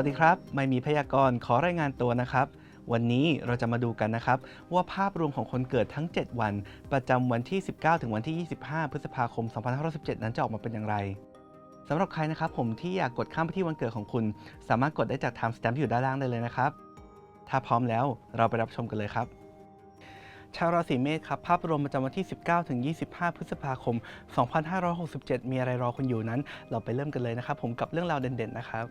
วัสดีครับ ไม่มีพยากรณ์ขอรายงานตัวนะครับ วันนี้เราจะมาดูกันนะครับ ว่าภาพรวมของคนเกิดทั้ง 7 วัน ประจำวันที่ 19 ถึงวันที่ 25 พฤษภาคม 2517 นั้นจะออกมาเป็นอย่างไรสำหรับใครนะครับผมที่อยากกดข้ามไปที่วันเกิดของคุณ สามารถกดได้จาก time stamp ที่อยู่ด้านล่างได้เลยนะครับ ถ้าพร้อมแล้วเราไปรับชมกันเลยครับ ชาวราศีเมษครับภาพรวมประจำวันที่ 19 ถึง 25 พฤษภาคม 2567 มีอะไรรอคุณอยู่นั้น เราไปเริ่มกันเลยนะครับ ผมกับเรื่องราวเด่นๆนะครับ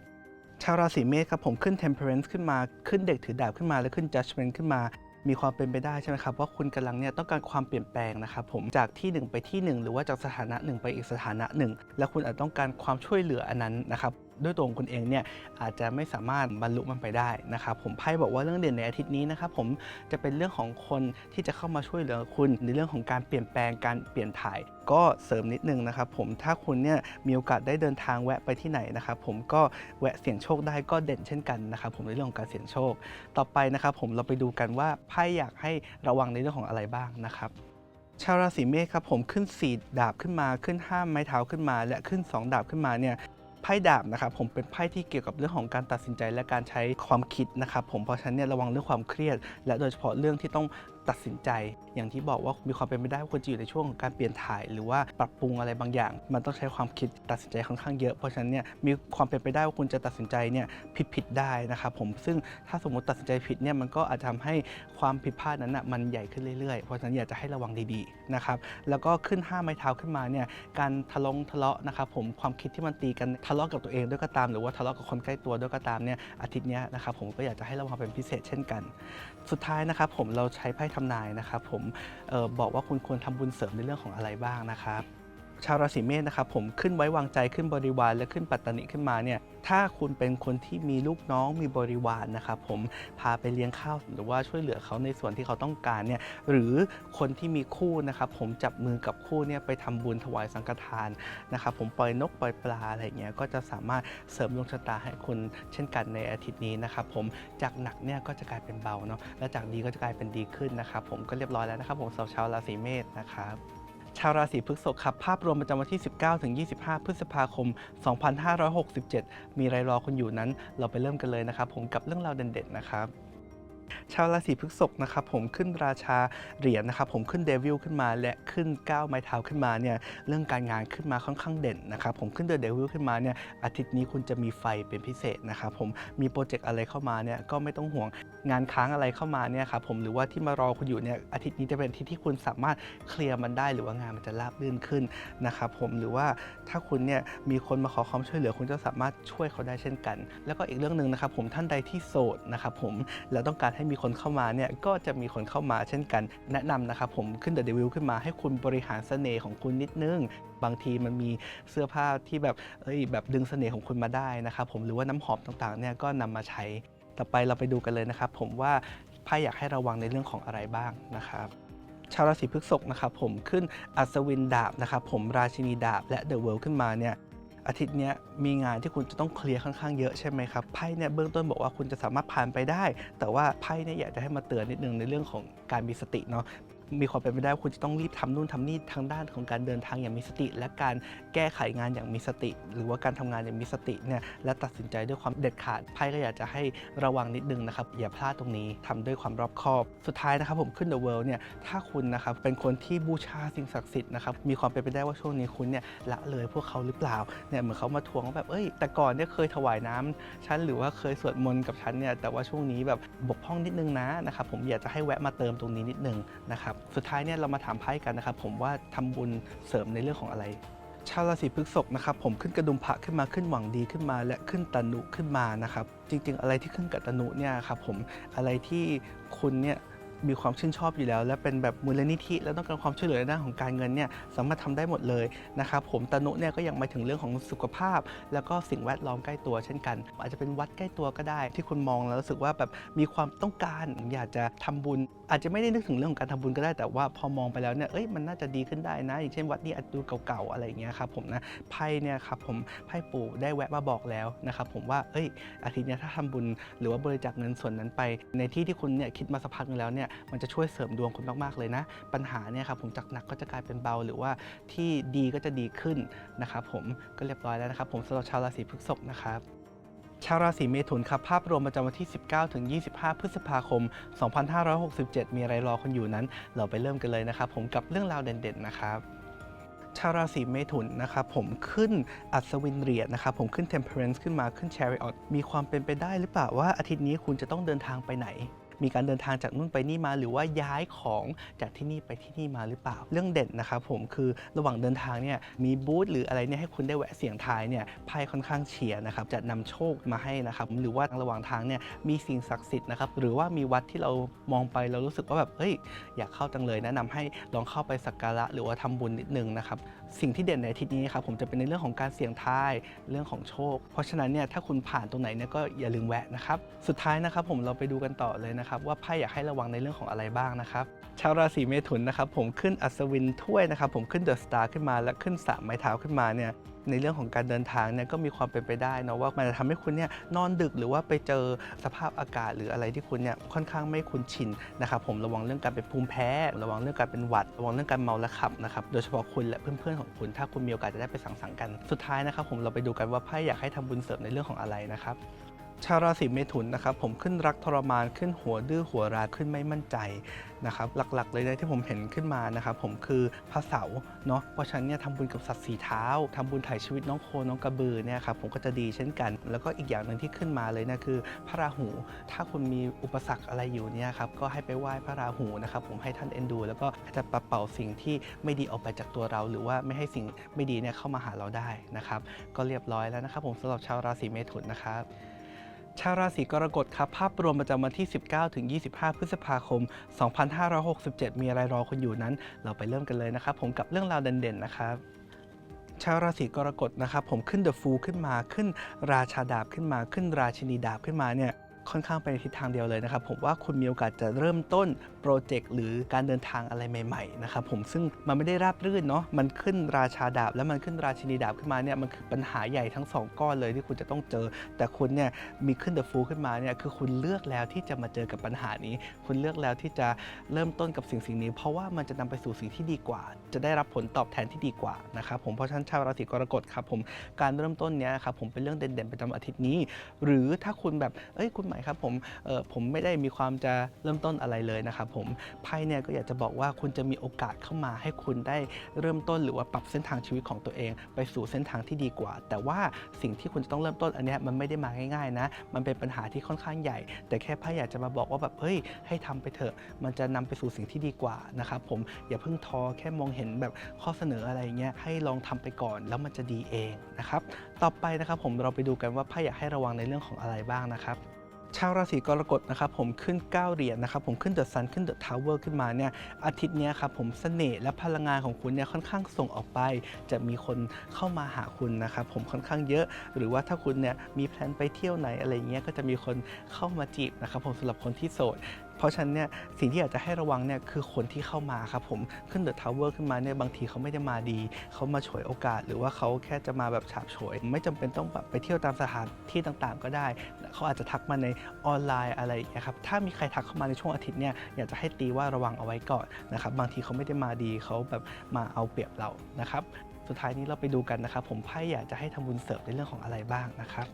ชาวราศีเมษครับผมขึ้น temperance ขึ้นมาขึ้นเด็กถือดาบขึ้นมา แล้วขึ้น judgment ขึ้นมามีความเป็นไปได้ใช่ไหมครับว่าคุณกำลังเนี่ยต้องการความเปลี่ยนแปลงนะครับผมจากที่หนึ่งไปที่หนึ่งหรือว่าจากสถานะหนึ่งไปอีกสถานะหนึ่งและคุณอาจต้องการความช่วยเหลืออันนั้นนะครับ ด้วยตัวของคุณเองเนี่ยอาจจะไม่สามารถบรรลุมันไปได้นะครับผมไพ่บอกว่าเรื่องเด่นในอาทิตย์นี้นะครับผมจะเป็นเรื่องของคนที่จะเข้ามาช่วยเหลือคุณในเรื่องของการเปลี่ยนแปลงการเปลี่ยนถ่าย ก็เสริมนิดนึงนะครับผมถ้าคุณเนี่ยมีโอกาสได้เดินทางแวะไปที่ไหนนะครับผมก็แวะเสี่ยงโชคได้ก็เด่นเช่นกันนะครับผมในเรื่องของการเสี่ยงโชค ต่อไปนะครับผมเราไปดูกันว่าไพ่อยากให้ระวังในเรื่องของอะไรบ้างนะครับชาวราศีเมษครับผมขึ้นสีดาบขึ้นมาขึ้นห้ามไม้เท้าขึ้นมา และขึ้น 2 ดาบขึ้นมาเนี่ย พ่ดาบนะครับผมเป็นไพ่ที่เกี่ยวกับเรื่องของการตัดสินใจและการใช้ความคิดนะครับผมเพราะฉะนั้นเนี่ยระวังเรื่องความเครียด และโดยเฉพาะเรื่องที่ต้อง ตัดสินใจ อย่างที่บอกว่ามีความเป็นไปได้ว่าคุณจะอยู่ในช่วงของการเปลี่ยนถ่าย หรือว่าปรับปรุงอะไรบางอย่าง มันต้องใช้ความคิดตัดสินใจค่อนข้างเยอะเพราะฉะนั้นเนี่ยมีความเป็นไปได้ว่าคุณจะตัดสินใจเนี่ยผิดผิดได้นะครับผมซึ่งถ้าสมมติตัดสินใจผิดเนี่ยมันก็อาจจะทำให้ความผิดพลาดนั้นนะมันใหญ่ขึ้นเรื่อยๆ เพราะฉะนั้นอยากจะให้ระวังดีๆนะครับแล้วก็ขึ้นห้าไม้เท้าขึ้นมาเนี่ยการทะลาะทะเลาะนะครับผมความคิดที่มันตีกันทะเลาะกับตัวเองด้วยก็ตาม หรือว่าทะเลาะกับคนใกล้ตัวด้วยก็ตามเนี่ยอาทิตย์นี้นะครับผมก็อยากจะให้ระวังเป็นพิเศษเช่นกัน สุดท้ายนะครับผมเราใช้ไพ่ทำนายนะครับผมออบอกว่าคุณควรทำบุญเสริมในเรื่องของอะไรบ้างนะครับ ชาวราศีเมษนะครับผมขึ้นไว้วางใจขึ้นบริวารและขึ้นปัตตานิขึ้นมาเนี่ยถ้าคุณเป็นคนที่มีลูกน้องมีบริวารนะครับผมพาไปเลี้ยงข้าวหรือว่าช่วยเหลือเขาในส่วนที่เขาต้องการเนี่ยหรือคนที่มีคู่นะครับผมจับมือกับคู่เนี่ยไปทำบุญถวายสังฆทานนะครับผมปล่อยนกปล่อยปลาอะไรเงี้ยก็จะสามารถเสริมดวงชะตาให้คุณเช่นกันในอาทิตย์นี้นะครับผมจากหนักเนี่ยก็จะกลายเป็นเบาเนาะและจากดีก็จะกลายเป็นดีขึ้นนะครับผมก็เรียบร้อยแล้วนะครับผมสำหรับชาวราศีเมษนะครับ ชาวราศีพฤษภครับ ภาพรวมประจำวันที่ 19ถึง25 พฤษภาคม 2567 มีอะไรรอคุณอยู่นั้น เราไปเริ่มกันเลยนะครับ ผมกับเรื่องราวเด่นๆนะครับ ชาวราศีพฤษภนะครับผมขึ้นราชาเหรียญนะครับผมขึ้นเดวิลขึ้นมาและขึ้นก้าวไม้เท้าขึ้นมาเนี่ยเรื่องการงานขึ้นมาค่อนข้างเด่นนะครับผมขึ้นเดอะเดวิลขึ้นมาเนี่ยอาทิตย์นี้คุณจะมีไฟเป็นพิเศษนะครับผมมีโปรเจกต์อะไรเข้ามาเนี่ยก็ไม่ต้องห่วงงานค้างอะไรเข้ามาเนี่ยครับผมหรือว่าที่มารอคุณอยู่เนี่ยอาทิตย์นี้จะเป็นทิตย์ที่คุณสามารถเคลียร์มันได้ หรือว่างานมันจะราบรื่นขึ้นนะครับผมหรือว่าถ้าคุณเนี่ยมีคนมาขอความช่วยเหลือ คุณจะสามารถช่วยเขาได้เช่นกัน แล้วก็อีกเรื่องหนึ่งนะครับผมท่านใดที่โสดนะครับผมแล้วต้องการให้มีคนเข้ามาเนี่ยก็จะมีคนเข้ามาเช่นกัน แนะนำนะครับผมขึ้นเดอะเดวิลขึ้นมาให้คุณบริหารเสน่ห์ของคุณนิดนึง บางทีมันมีเสื้อผ้าที่แบบเอ้ยแบบดึงเสน่ห์ของคุณมาได้นะครับผมหรือว่าน้ำหอมต่างๆเนี่ยก็นำมาใช้ ต่อไปเราไปดูกันเลยนะครับผมว่าไพ่อยากให้ระวังในเรื่องของอะไรบ้างนะครับชาวราศีพฤษภนะครับผมขึ้นอัศวินดาบนะครับผมราชินีดาบและเดอะเวิลด์ขึ้นมาเนี่ย อาทิตย์นี้มีงานที่คุณจะต้องเคลียร์ค่อนข้างเยอะใช่ไหมครับไพ่เนี่ยเบื้องต้นบอกว่าคุณจะสามารถผ่านไปได้ แต่ว่าไพ่เนี่ยอยากจะให้มาเตือนนิดนึงในเรื่องของการมีสติเนาะ มีความเป็นไปได้คุณจะต้องรีบทำนู่นทำนี่ทางด้านของการเดินทางอย่างมีสติ และการแก้ไขงานอย่างมีสติ หรือว่าการทำงานอย่างมีสติเนี่ยและตัดสินใจด้วยความเด็ดขาดไพ่ก็อยากจะให้ระวังนิดนึงนะครับอย่าพลาดตรงนี้ทำด้วยความรอบคอบ สุดท้ายนะครับผมขึ้น The World เนี่ยถ้าคุณนะครับเป็นคนที่บูชาสิ่งศักดิ์สิทธิ์นะครับมีความเป็นไปได้ว่าช่วงนี้คุณเนี่ยละเลยพวกเขาหรือเปล่าเนี่ยเหมือนเขามาทวงว่าแบบเอ้ย แต่ก่อนเนี่ยเคยถวายน้ำฉันหรือว่าเคยสวดมนต์กับฉันเนี่ยแต่ว่าช่วงนี้แบบบกพร่องนิดนึงนะนะครับผมอยากจะให้แวะมาเติมตรงนี้นิดนึงนะครับสุดท้ายเนี่ยเรามาถามไพ่กันนะครับผมว่าทำบุญเสริมในเรื่องของอะไร ชาวราศีพฤษภนะครับผมขึ้นกระดุมพระขึ้นมาขึ้นหวังดีขึ้นมา และขึ้นตนุขึ้นมานะครับ จริง ๆ อะไรที่ขึ้นกับตนุเนี่ยครับผมอะไรที่คุณเนี่ย มีความชื่นชอบอยู่แล้ว และเป็นแบบมูลนิธิ แล้วต้องการความช่วยเหลือในด้านของการเงินเนี่ยสามารถทำได้หมดเลยนะครับผมตนุเนี่ยก็ยังมาถึงเรื่องของสุขภาพ แล้วก็สิ่งแวดล้อมใกล้ตัวเช่นกัน อาจจะเป็นวัดใกล้ตัวก็ได้ ที่คุณมองแล้วรู้สึกว่าแบบมีความต้องการอยากจะทำบุญ อาจจะไม่ได้นึกถึงเรื่องของการทำบุญก็ได้แต่ว่าพอมองไปแล้วเนี่ยเอ้ยมันน่าจะดีขึ้นได้นะ อย่างเช่นวัดนี้อาจจะดูเก่าๆอะไรอย่างเงี้ยครับผมนะไพ่เนี่ยครับผมไพ่ปู่ได้แวะมาบอกแล้วนะครับผมว่าเอ้ยอาทิตย์นี้ถ้าทำบุญหรือว่าบริจาคเงินส่วนนั้นไป ในที่ที่คุณเนี่ยคิดมาสักพักนึงแล้วเนี่ยมันจะช่วยเสริมดวงคุณมากๆเลยนะ ปัญหาเนี่ยครับผมจากหนักก็จะกลายเป็นเบาหรือว่าที่ดีก็จะดีขึ้นนะครับผมก็เรียบร้อยแล้วนะครับผมสำหรับชาวราศีพฤษภนะครับชาวราศีเมถุนครับภาพรวมประจำวันที่ 19 ถึง 25 พฤษภาคม 2567 มีอะไรรอคนอยู่นั้น เราไปเริ่มกันเลยนะครับผมกับเรื่องราวเด่นๆนะครับชาวราศีเมถุนนะครับผมขึ้นอัศวินเหรียญนะครับผมขึ้น Temperance ขึ้นมาขึ้น Chariot มีความเป็นไปได้หรือเปล่าว่าอาทิตย์นี้คุณจะต้องเดินทางไปไหน มีการเดินทางจากนู่นไปนี่มา หรือว่าย้ายของจากที่นี่ไปที่นี่มาหรือเปล่า เรื่องเด่นนะครับผมคือระหว่างเดินทางเนี่ยมีบูธหรืออะไรเนี่ยให้คุณได้แวะเสียงทายเนี่ยไพ่ค่อนข้างเฉียรนะครับจะนำโชคมาให้นะครับหรือว่าระหว่างทางเนี่ยมีสิ่งศักดิ์สิทธิ์นะครับหรือว่ามีวัดที่เรามองไปเรารู้สึกว่าแบบเฮ้ยอยากเข้าจังเลยแนะนำให้ลองเข้าไปสักการะหรือว่าทำบุญนิดนึงนะครับสิ่งที่เด่นในอาทิตย์นี้ครับผมจะเป็นในเรื่องของการเสี่ยงทายเรื่องของโชค เพราะฉะนั้นเนี่ยถ้าคุณผ่านตรงไหนเนี่ยก็อย่าลืมแวะนะครับสุดท้ายนะครับผมเราไปดูกันต่อเลยนะครับว่าไพ่อยากให้ระวังในเรื่องของอะไรบ้างนะครับชาวราศีเมถุนนะครับผมขึ้นอัศวินถ้วยนะครับผมขึ้นเดอะสตาร์ขึ้นมาและขึ้นสามไม้เท้าขึ้นมาเนี่ย ในเรื่องของการเดินทางเนี่ยก็มีความเป็นไปได้นะว่ามันจะทำให้คุณเนี่ยนอนดึกหรือว่าไปเจอสภาพอากาศหรืออะไรที่คุณเนี่ยค่อนข้างไม่คุ้นชินนะครับผมระวังเรื่องการเป็นภูมิแพ้ ระวังเรื่องการเป็นหวัด ระวังเรื่องการเมาและขับนะครับโดยเฉพาะคุณและเพื่อนๆของคุณถ้าคุณมีโอกาสจะได้ไปสังสรรค์กันสุดท้ายนะครับผมเราไปดูกันว่าไพ่อยากให้ทำบุญเสริมในเรื่องของอะไรนะครับ ชาวราศีเมถุนนะครับผมขึ้นรักทรมานขึ้นหัวดื้อหัวราขึ้นไม่มั่นใจนะครับหลักๆเลยนะที่ผมเห็นขึ้นมานะครับผมคือพระเสาเนาะเพราะฉะนั้นเนี่ยทำบุญกับสัตว์สีเท้าทำบุญถ่ายชีวิตน้องโคน้องกระบือเนี่ยครับผมก็จะดีเช่นกัน แล้วก็อีกอย่างหนึ่งที่ขึ้นมาเลยนะคือ พระราหู ถ้าคุณมีอุปสรรคอะไรอยู่เนี่ยครับก็ให้ไปไหว้พระราหูนะครับผมให้ท่านเอ็นดู แล้วก็จะปัดเป่าสิ่งที่ไม่ดีออกไปจากตัวเรา หรือว่าไม่ให้สิ่งไม่ดีเนี่ยเข้ามาหาเราได้นะครับก็เรียบร้อยแล้วนะครับผมสำหรับชาวราศีเมถุนนะครับ ชาวราศีกรกฎครับภาพรวมประจำวันที่ 19ถึง25 พฤษภาคม 2567 มีอะไรรอคุณอยู่นั้น เราไปเริ่มกันเลยนะครับ ผมกับเรื่องราวเด่นๆนะครับชาวราศีกรกฎนะครับ ผมขึ้นเดอะฟูขึ้นมาขึ้นราชาดาบขึ้นมาขึ้นราชินีดาบขึ้นมาเนี่ย ค่อนข้างไปในทิศทางเดียวเลยนะครับผมว่าคุณมีโอกาสจะเริ่มต้นโปรเจกต์หรือการเดินทางอะไรใหม่ๆนะครับผมซึ่งมันไม่ได้ราบรื่นเนาะมันขึ้นราชาดาบ แล้วมันขึ้นราชินีดาบขึ้นมาเนี่ยมันคือปัญหาใหญ่ทั้งสองก้อนเลยที่คุณจะต้องเจอ แต่คุณเนี่ยมีขึ้นเดอะฟูขึ้นมาเนี่ยคือคุณเลือกแล้วที่จะมาเจอกับปัญหานี้ คุณเลือกแล้วที่จะเริ่มต้นกับสิ่งสิ่งนี้ เพราะว่ามันจะนำไปสู่สิ่งที่ดีกว่า จะได้รับผลตอบแทนที่ดีกว่านะครับผมเพราะฉะนั้นชาวราศีกรกฎครับผมการเริ่มต้นเนี้ยครับผมเป็นเรื่องเด่นๆประจำอาทิตย์นี้ หรือถ้าคุณแบบเอ้ยคุณหมายครับผมเออผมไม่ได้มีความจะเริ่มต้นอะไรเลยนะครับผมไพ่เนี่ยก็อยากจะบอกว่าคุณจะมีโอกาสเข้ามาให้คุณได้เริ่มต้นหรือว่าปรับเส้นทางชีวิตของตัวเอง ไปสู่เส้นทางที่ดีกว่า แต่ว่าสิ่งที่คุณจะต้องเริ่มต้นอันนี้มันไม่ได้มาง่ายๆนะ มันเป็นปัญหาที่ค่อนข้างใหญ่ แต่แค่ไพ่อยากจะมาบอกว่าแบบเฮ้ยให้ทำไปเถอะ มันจะนำไปสู่สิ่งที่ดีกว่านะครับผมอย่าเพิ่งท้อแค่มองเห็นแบบข้อเสนออะไรเงี้ยให้ลองทำไปก่อนแล้วมันจะดีเองนะครับต่อไปนะครับผมเราไปดูกันว่าไพ่อยากให้ระวังในเรื่องของอะไรบ้างนะครับ ชาวราศีกรกฎนะครับผมขึ้น 9 เหรียญนะครับผมขึ้นเดอะซันขึ้นเดอะทาวเวอร์ขึ้นมาเนี่ยอาทิตย์นี้ครับผมเสน่ห์และพลังงานของคุณเนี่ยค่อนข้างส่งออกไป จะมีคนเข้ามาหาคุณนะครับผมค่อนข้างเยอะ หรือว่าถ้าคุณเนี่ยมีแพลนไปเที่ยวไหนอะไรเงี้ยก็จะมีคนเข้ามาจีบนะครับผมสำหรับคนที่โสด เพราะฉะนั้นเนี่ยสิ่งที่อยากจะให้ระวังเนี่ยคือคนที่เข้ามาครับผมขึ้นเดอะทาวเวอร์ขึ้นมาเนี่ยบางทีเขาไม่ได้มาดี เขามาฉวยโอกาส หรือว่าเขาแค่จะมาแบบฉาบฉวย ไม่จำเป็นต้องแบบไปเที่ยวตามสถานที่ต่างๆ ก็ได้ เขาอาจจะทักมาในออนไลน์อะไรอย่างเงี้ยครับถ้ามีใครทักเข้ามาในช่วงอาทิตย์เนี่ยอยากจะให้ตีว่าระวังเอาไว้ก่อนนะครับบางทีเขาไม่ได้มาดีเขาแบบมาเอาเปรียบเรานะครับสุดท้ายนี้เราไปดูกันนะครับผมไพ่อยากจะให้ทำบุญเสริมในเรื่องของอะไรบ้างนะครับ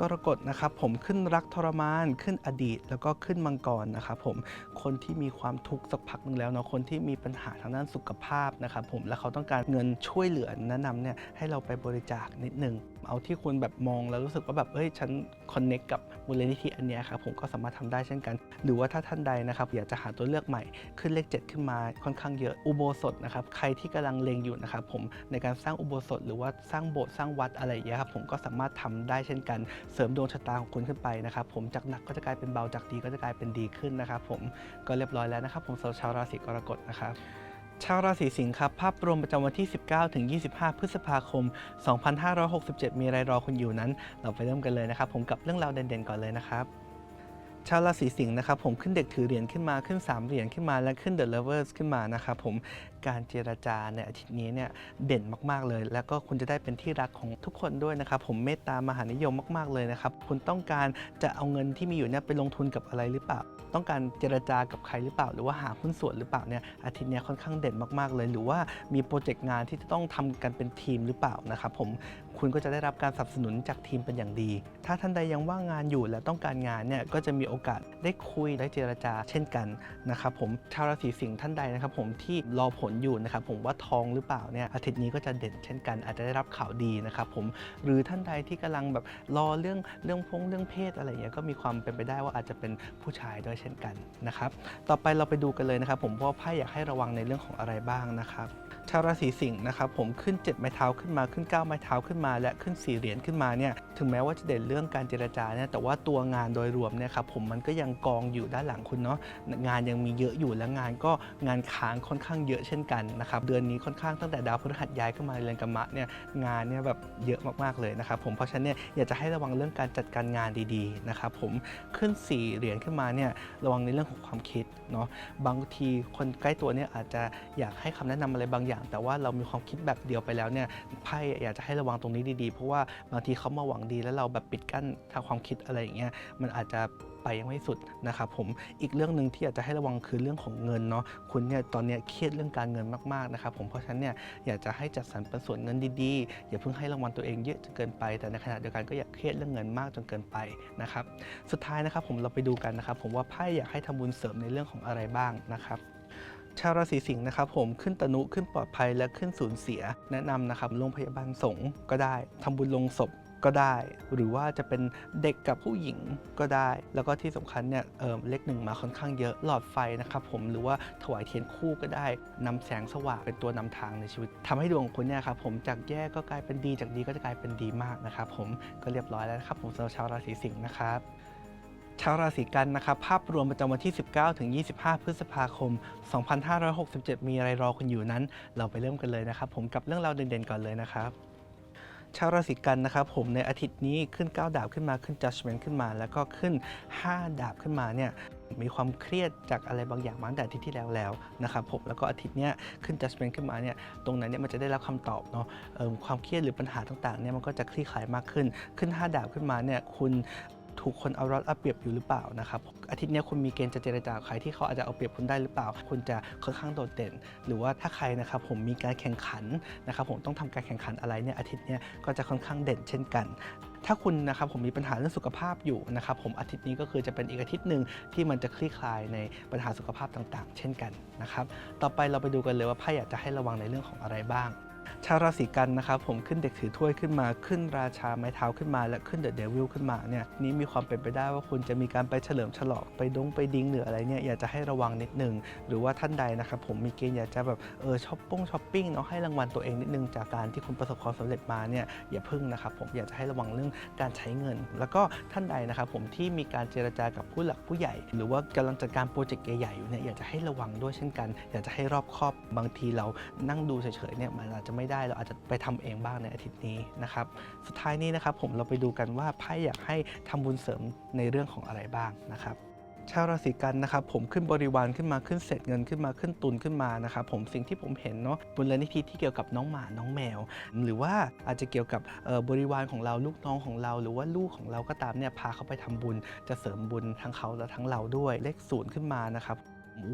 กรกฎนะครับผมขึ้นรักทรมานขึ้นอดีต แล้วก็ขึ้นมังกรนะครับผมคนที่มีความทุกข์สักพักหนึ่งแล้วเนาะคนที่มีปัญหาทางด้านสุขภาพนะครับผมแล้วเขาต้องการเงินช่วยเหลือแนะนำเนี่ยให้เราไปบริจาคนิดนึงเอาที่คุณแบบมองแล้วรู้สึกว่าแบบเฮ้ยฉันคอนเน็กกับ มูลนิธิอันนี้ครับผมก็สามารถทำได้เช่นกัน หรือว่าถ้าท่านใดนะครับอยากจะหาตัวเลือกใหม่ขึ้นเลข 7 ขึ้นมาค่อนข้างเยอะอุโบสถนะครับใครที่กำลังเลงอยู่นะครับผมในการสร้างอุโบสถ หรือว่าสร้างโบสถ์สร้างวัดอะไรอย่างเงี้ยครับผมก็สามารถทำได้เช่นกัน เสริมดวงชะตาของคุณขึ้นไปนะครับผมจากหนักก็จะกลายเป็นเบาจากดีก็จะกลายเป็นดีขึ้นนะครับผมก็เรียบร้อยแล้วนะครับผมสำหรับชาวราศีกรกฎนะครับ ชาวราศีสิงห์ครับ ภาพรวมประจำวันที่ 19 ถึง 25 พฤษภาคม 2567 มีอะไรรอคุณอยู่นั้น เราไปเริ่มกันเลยนะครับ ผมกับเรื่องราวเด่นๆก่อนเลยนะครับ ชาวราศีสิงห์นะครับผมขึ้นเด็กถือเหรียญขึ้นมาขึ้น 3 เหรียญขึ้นมาและขึ้น The Lovers ขึ้นมานะครับผมการเจรจาในอาทิตย์นี้เนี่ยเด่นมากๆเลย แล้วก็คุณจะได้เป็นที่รักของทุกคนด้วยนะครับผมเมตตามหานิยมมาก ๆเลยนะครับคุณต้องการจะเอาเงินที่มีอยู่เนี่ยไปลงทุนกับอะไรหรือเปล่า ต้องการเจรจากับใครหรือเปล่า หรือว่าหาหุ้นส่วนหรือเปล่าเนี่ยอาทิตย์นี้ค่อนข้างเด่นมากๆเลย หรือว่ามีโปรเจกต์งานที่จะต้องทำกันเป็นทีมหรือเปล่านะครับผม คุณก็จะได้รับการสนับสนุนจากทีมเป็นอย่างดี ถ้าท่านใดยังว่างงานอยู่และต้องการงานเนี่ยก็จะมีโอกาสได้คุยได้เจรจาเช่นกันนะครับผมชาวราศีสิงห์ท่านใดนะครับผมที่รอผลอยู่นะครับผมว่าทองหรือเปล่าเนี่ยอาทิตย์นี้ก็จะเด่นเช่นกัน อาจจะได้รับข่าวดีนะครับผมหรือท่านใดที่กำลังแบบรอเรื่องเรื่องพงเรื่องเพศอะไรอย่างเงี้ยก็มีความเป็นไปได้ว่าอาจจะเป็นผู้ชายด้วยเช่นกันนะครับต่อไปเราไปดูกันเลยนะครับผมว่าไพ่อยากให้ระวังในเรื่องของอะไรบ้างนะครับ ชาวราศีสิงห์นะครับผมขึ้น 7 ไม้เท้าขึ้นมาขึ้น 9 ไม้เท้าขึ้นมา และขึ้น 4 เหรียญขึ้นมาเนี่ยถึงแม้ว่าจะเด่นเรื่องการเจรจาเนี่ยแต่ว่าตัวงานโดยรวมเนี่ยครับผมมันก็ยังกองอยู่ด้านหลังคุณเนาะงานยังมีเยอะอยู่และงานก็งานค้างค่อนข้างเยอะเช่นกันนะครับเดือนนี้ค่อนข้างตั้งแต่ดาวพฤหัสย้ายขึ้นมาเรือนกรรมะเนี่ยงานเนี่ยแบบเยอะมากๆเลยนะครับผมเพราะฉะนั้นเนี่ยอยากจะให้ระวังเรื่องการจัดการงานดีๆนะครับผมขึ้น 4 เหรียญขึ้นมาเนี่ยระวังในเรื่องของความคิดเนาะบางทีคนใกล้ตัวเนี่ยอาจจะอยากให้คำแนะนำอะไรบางอย่างแต่ว่าเรามีความคิดแบบเดียวไปแล้วเนี่ยไพ่อยากจะให้ระวังตรงนี้ดีๆ เพราะว่าบางทีเขามาหวังดีแล้วเราแบบปิดกั้นทางความคิดอะไรอย่างเงี้ยมันอาจจะไปยังไม่สุดนะครับผมอีกเรื่องหนึ่งที่อยากจะให้ระวังคือเรื่องของเงินเนาะคุณเนี่ยตอนเนี้ยเครียดเรื่องการเงินมากๆนะครับผมเพราะฉะนั้นเนี่ยอยากจะให้จัดสรรปันส่วนเงินดีๆ อย่าเพิ่งให้รางวัลตัวเองเยอะจนเกินไป แต่ในขณะเดียวกันก็อย่าเครียดเรื่องเงินมากจนเกินไปนะครับสุดท้ายนะครับผมเราไปดูกันนะครับผมว่าไพ่อยากให้ทำบุญเสริมในเรื่องของอะไรบ้างนะครับ ชาวราศีสิงห์นะครับผมขึ้นตนุขึ้นปลอดภัยและขึ้นสูญเสีย แนะนำนะครับโรงพยาบาลสงฆ์ก็ได้ทำบุญลงศพก็ได้ หรือว่าจะเป็นเด็กกับผู้หญิงก็ได้ แล้วก็ที่สำคัญเนี่ยเออเลขหนึ่งมาค่อนข้างเยอะหลอดไฟนะครับผมหรือว่าถวายเทียนคู่ก็ได้นำแสงสว่างเป็นตัวนำทางในชีวิตทำให้ดวงของคุณเนี่ยครับผมจากแย่ก็กลายเป็นดีจากดีก็จะกลายเป็นดีมากนะครับผมก็เรียบร้อยแล้วนะครับผมสำหรับชาวราศีสิงห์นะครับ ชาวราศีกันนะครับภาพรวมประจำวันที่ 19 ถึง 25 พฤษภาคม 2567 มีอะไรรอคุณอยู่นั้น เราไปเริ่มกันเลยนะครับ ผมกับเรื่องราวเด่นๆก่อนเลยนะครับชาวราศีกันนะครับผมในอาทิตย์นี้ขึ้น 9 ดาบขึ้นมาขึ้น judgment ขึ้นมา แล้วก็ขึ้น 5 ดาบขึ้นมาเนี่ยมีความเครียดจากอะไรบางอย่างมาตั้งแต่อาทิตย์ที่แล้วแล้วนะครับผมแล้วก็อาทิตย์เนี้ยขึ้น judgment ขึ้นมาเนี่ยตรงนั้นเนี่ยมันจะได้รับคำตอบเนาะความเครียดหรือปัญหาต่างๆเนี่ยมันก็จะคลี่คลายมากขึ้น ขึ้น 5 ดาบขึ้นมาเนี่ยคุณ ถูกคนเอารัดเอาเปรียบอยู่หรือเปล่านะครับอาทิตย์นี้คุณมีเกณฑ์จะเจรจาใครที่เขาอาจจะเอาเปรียบคุณได้หรือเปล่า คุณจะค่อนข้างโดดเด่น หรือว่าถ้าใครนะครับผมมีการแข่งขันนะครับผมต้องทำการแข่งขันอะไรเนี่ยอาทิตย์นี้ก็จะค่อนข้างเด่นเช่นกัน ถ้าคุณนะครับผมมีปัญหาเรื่องสุขภาพอยู่นะครับผมอาทิตย์นี้ก็คือจะเป็นอีกอาทิตย์หนึ่งที่มันจะคลี่คลายในปัญหาสุขภาพต่างๆ เช่นกันนะครับต่อไปเราไปดูกันเลยว่าไพ่อยากจะให้ระวังในเรื่องของอะไรบ้าง ชาวราศีกันนะครับผมขึ้นเด็กถือถ้วยขึ้นมาขึ้นราชาไม้เท้าขึ้นมา และขึ้นเดอะเดวิลขึ้นมาเนี่ยนี้มีความเป็นไปได้ว่าคุณจะมีการไปเฉลิมฉลองไปดงไปดิ้งหรืออะไรเนี่ยอยากจะให้ระวังนิดนึง หรือว่าท่านใดนะครับผมมีเกณฑ์อยากจะแบบเออช้อปปิ้งช้อปปิ้งเนาะให้รางวัลตัวเองนิดนึงจากการที่คุณประสบความสำเร็จมาเนี่ยอย่าพึ่งนะครับผมอยากจะให้ระวังเรื่องการใช้เงิน แล้วก็ท่านใดนะครับผมที่มีการเจรจากับผู้หลักผู้ใหญ่ หรือว่ากำลังจัดการโปรเจกต์ใหญ่ๆอยู่เนี่ยอยากจะให้ระวังด้วยเช่นกัน อยากจะให้รอบคอบบางทีเรานั่งดูเฉยๆเนี่ยมันอาจจะไม่ไม่ได้เราอาจจะไปทำเองบ้างในอาทิตย์นี้นะครับ สุดท้ายนี้นะครับผมเราไปดูกันว่าไพ่อยากให้ทำบุญเสริมในเรื่องของอะไรบ้างนะครับชาวราศีกันนะครับผมขึ้นบริวารขึ้นมาขึ้นเศษเงินขึ้นมาขึ้นตุนขึ้นมานะครับผมสิ่งที่ผมเห็นเนาะบุญนิธิที่เกี่ยวกับน้องหมาน้องแมว หรือว่าอาจจะเกี่ยวกับบริวารของเราลูกน้องของเรา หรือว่าลูกของเราก็ตามเนี่ยพาเขาไปทำบุญจะเสริมบุญทั้งเขาและทั้งเราด้วยเลขศูนย์ขึ้นมานะครับ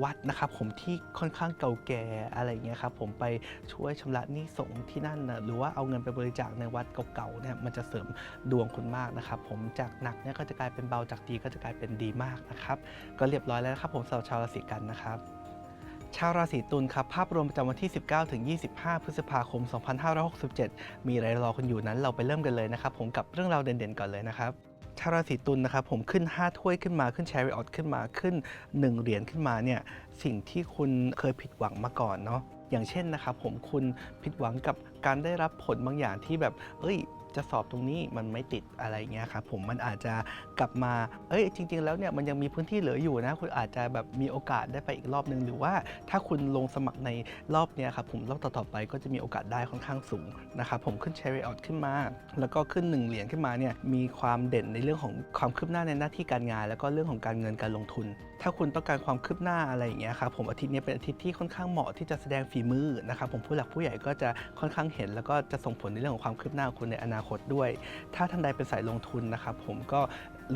วัดนะครับผมที่ค่อนข้างเก่าแก่อะไรเงี้ยครับผมไปช่วยชำระหนี้สงฆ์ที่นั่นนะหรือว่าเอาเงินไปบริจาคในวัดเก่าๆเนี่ยมันจะเสริมดวงคุณมากนะครับผมจากหนักเนี่ยก็จะกลายเป็นเบาจากดีก็จะกลายเป็นดีมากนะครับก็เรียบร้อยแล้วครับผมสำหรับชาวราศีกันนะครับชาวราศีตุลครับ ภาพรวมประจำวันที่ 19 ถึง 25 พฤษภาคม 2567 มีอะไรรอคุณอยู่นั้นเราไปเริ่มกันเลยนะครับ ผมกับเรื่องราวเด่นๆก่อนเลยนะครับ ชาวราศีตุลนะครับผมขึ้น 5 ถ้วยขึ้นมาขึ้นแชริออตขึ้นมาขึ้น 1 เหรียญขึ้นมาเนี่ยสิ่งที่คุณเคยผิดหวังมาก่อนเนาะอย่างเช่นนะครับผมคุณผิดหวังกับการได้รับผลบางอย่างที่แบบ เอ้ย จะสอบตรงนี้มันไม่ติดอะไรเงี้ยครับผมมันอาจจะกลับมาเอ้ยจริง ๆ แล้วเนี่ยมันยังมีพื้นที่เหลืออยู่นะ คุณอาจจะแบบมีโอกาสได้ไปอีกรอบนึง หรือว่าถ้าคุณลงสมัครในรอบเนี้ยครับผมรอบต่อๆไปก็จะมีโอกาสได้ค่อนข้างสูงนะครับผมขึ้น Cherry Out ขึ้นมา แล้วก็ขึ้น 1 เหรียญขึ้นมาเนี่ยมีความเด่นในเรื่องของความคืบหน้าในหน้าที่การงาน แล้วก็เรื่องของการเงินการลงทุน ถ้าคุณต้องการความคืบหน้าอะไรอย่างเงี้ยครับผมอาทิตย์นี้เป็นอาทิตย์ที่ค่อนข้างเหมาะที่จะแสดงฝีมือนะครับผมผู้หลักผู้ใหญ่ก็จะค่อนข้างเห็น แล้วก็จะส่งผลในเรื่องของความคืบหน้าคุณในอนาคตด้วย ถ้าท่านใดเป็นสายลงทุนนะครับผมก็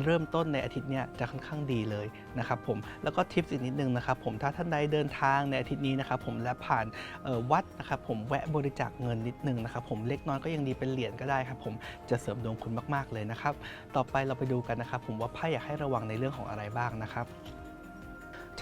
เริ่มต้นในอาทิตย์นี้จะค่อนข้างดีเลยนะครับผมแล้วก็ทิปส์อีกนิดนึงนะครับผมถ้าท่านใดเดินทางในอาทิตย์นี้นะครับผมและผ่านออวัดนะครับผมแวะบริจาคเงินนิดนึงนะครับผมเล็กน้อยก็ยังดีเป็นเหรียญก็ได้ครับผมจะเสริมดวงคุณมาก ๆเลยนะครับ ต่อไปเราไปดูกันนะครับผมว่าไพ่อยากให้ระวังในเรื่องของอะไรบ้างนะครับ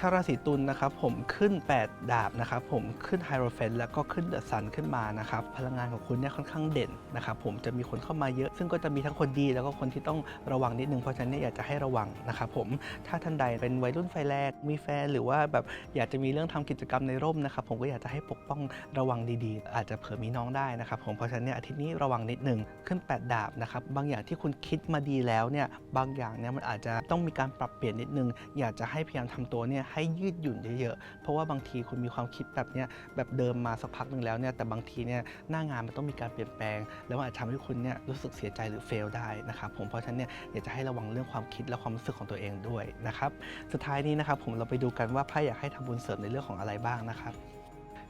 ชาวราศีตุลนะครับผมขึ้น 8 ดาบนะครับผมขึ้นไฮโรเฟนแล้วก็ขึ้นเดอะซันขึ้นมานะครับพลังงานของคุณเนี่ยค่อนข้างเด่นนะครับผมจะมีคนเข้ามาเยอะ ซึ่งก็จะมีทั้งคนดีแล้วก็คนที่ต้องระวังนิดนึงเพราะฉะนั้นเนี่ยอยากจะให้ระวังนะครับผมถ้าท่านใดเป็นวัยรุ่นไฟแรงมีแฟนหรือว่าแบบอยากจะมีเรื่องทำกิจกรรมในร่มนะครับผมก็อยากจะให้ปกป้องระวังดีๆ อาจจะเผื่อมีน้องได้นะครับผมเพราะฉะนั้นเนี่ยอาทิตย์นี้ระวังนิดนึงขึ้น 8 ดาบนะครับบางอย่างที่คุณคิดมาดีแล้วเนี่ยบางอย่างเนี่ยมันอาจจะต้องมีการปรับเปลี่ยนนิดนึง อยากจะให้พยายามทำตัวเนี่ยให้ยืดหยุ่นเยอะๆ เพราะว่าบางทีคุณมีความคิดแบบเนี้ยแบบเดิมมาสักพักหนึ่งแล้วเนี่ยแต่บางทีเนี่ยหน้างานมันต้องมีการเปลี่ยนแปลง แล้วอาจจะทำให้คุณเนี่ยรู้สึกเสียใจหรือเฟลได้นะครับผมเพราะฉะนั้นเนี่ยอยากจะให้ระวังเรื่องความคิดและความรู้สึกของตัวเองด้วยนะครับสุดท้ายนี้นะครับผมเราไปดูกันว่าไพ่อยากให้ทำบุญเสริมในเรื่องของอะไรบ้างนะครับ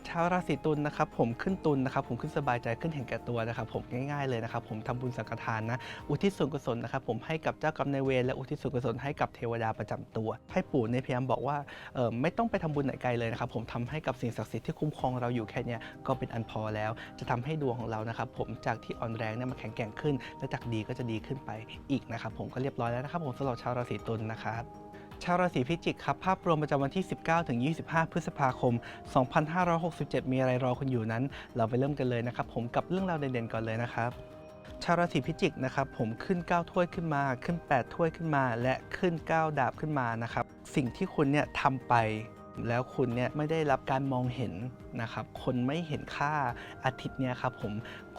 ชาวราศีตุลนะครับผมขึ้นตุลนะครับผมขึ้นสบายใจขึ้นเห็นแก่ตัวนะครับผมง่ายๆเลยนะครับผมทำบุญสังฆทานนะอุทิศส่วนกุศลนะครับผมให้กับเจ้ากรรมนายเวรและอุทิศส่วนกุศลให้กับเทวดาประจำตัวไพ่ปู่ในพยายามบอกว่าเออไม่ต้องไปทำบุญไหนไกลเลยนะครับผมทำให้กับสิ่งศักดิ์สิทธิ์ที่คุ้มครองเราอยู่แค่เนี้ยก็เป็นอันพอแล้ว จะทำให้ดวงของเรานะครับผมจากที่อ่อนแรงเนี่ยมันแข็งแกร่งขึ้น และจากดีก็จะดีขึ้นไปอีกนะครับผมก็เรียบร้อยแล้วนะครับผมสำหรับชาวราศีตุลนะครับ ชาวราศีพิจิกครับภาพรวมประจำวันที่ 19ถึง25 พฤษภาคม 2567 มีอะไรรอคุณอยู่นั้น เราไปเริ่มกันเลยนะครับ ผมกับเรื่องราวเด่นๆก่อนเลยนะครับชาวราศีพิจิกนะครับผมขึ้น 9 ถ้วยขึ้นมา ขึ้น 8 ถ้วยขึ้นมา และขึ้น 9 ดาบขึ้นมานะครับสิ่งที่คุณเนี่ยทำไปแล้วคุณเนี่ยไม่ได้รับการมองเห็นนะครับ คนไม่เห็นค่าอาทิตย์เนี้ยครับผม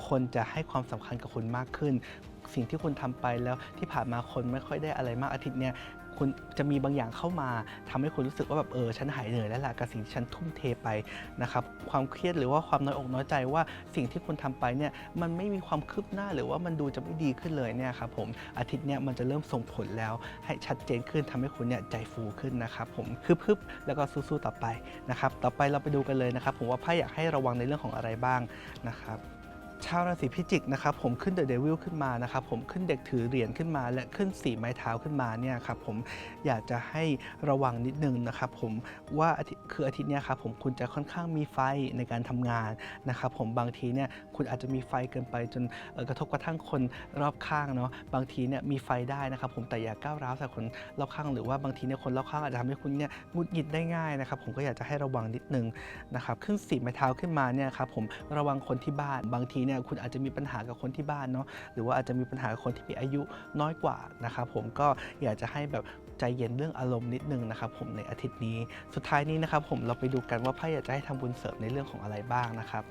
คนจะให้ความสำคัญกับคุณมากขึ้น สิ่งที่คุณทำไปแล้วที่ผ่านมาคนไม่ค่อยได้อะไรมากอาทิตย์เนี้ย คุณจะมีบางอย่างเข้ามาทำให้คุณรู้สึกว่าแบบเออฉันหายเหนื่อยแล้วล่ะกับสิ่งที่ฉันทุ่มเทไปนะครับความเครียดหรือว่าความน้อยอกน้อยใจว่าสิ่งที่คุณทำไปเนี่ยมันไม่มีความคืบหน้าหรือว่ามันดูจะไม่ดีขึ้นเลยเนี่ยครับผมอาทิตย์เนี้ยมันจะเริ่มส่งผลแล้วให้ชัดเจนขึ้นทำให้คุณเนี่ยใจฟูขึ้นนะครับผมฮึบๆแล้วก็สู้ๆต่อไปนะครับต่อไปเราไปดูกันเลยนะครับผมว่าไพ่อยากให้ระวังในเรื่องของอะไรบ้างนะครับ ชาวราศีพิจิกนะครับผมขึ้นเดอะเดวิลขึ้นมานะครับผมขึ้นเด็กถือเหรียญขึ้นมา และขึ้นสีไม้เท้าขึ้นมาเนี่ยครับผมอยากจะให้ระวังนิดนึงนะครับผมว่าคืออาทิตย์นี้ครับผมคุณจะค่อนข้างมีไฟในการทำงานนะครับผมบางทีเนี่ยคุณอาจจะมีไฟเกินไปจนกระทบกระทั่งคนรอบข้างเนาะบางทีเนี่ยมีไฟได้นะครับผมแต่อย่าก้าวร้าวใส่คนรอบข้างหรือว่าบางทีเนี่ยคนรอบข้างอาจจะทำให้คุณเนี่ยงุดหงิดได้ง่ายนะครับผมก็อยากจะให้ระวังนิดนึงนะครับขึ้นสี่ไม้เท้าขึ้นมาเนี่ยครับผมระวังคนที่บ้าน บางทีเนี่ยคุณอาจจะมีปัญหากับคนที่บ้านเนาะหรือว่าอาจจะมีปัญหากับคนที่มีอายุน้อยกว่านะครับผมก็อยากจะให้แบบใจเย็นเรื่องอารมณ์นิดนึงนะครับผมในอาทิตย์นี้ สุดท้ายนี้นะครับผมเราไปดูกันว่าไพ่อยากจะให้ทำบุญเสริมในเรื่องของอะไรบ้างนะครับ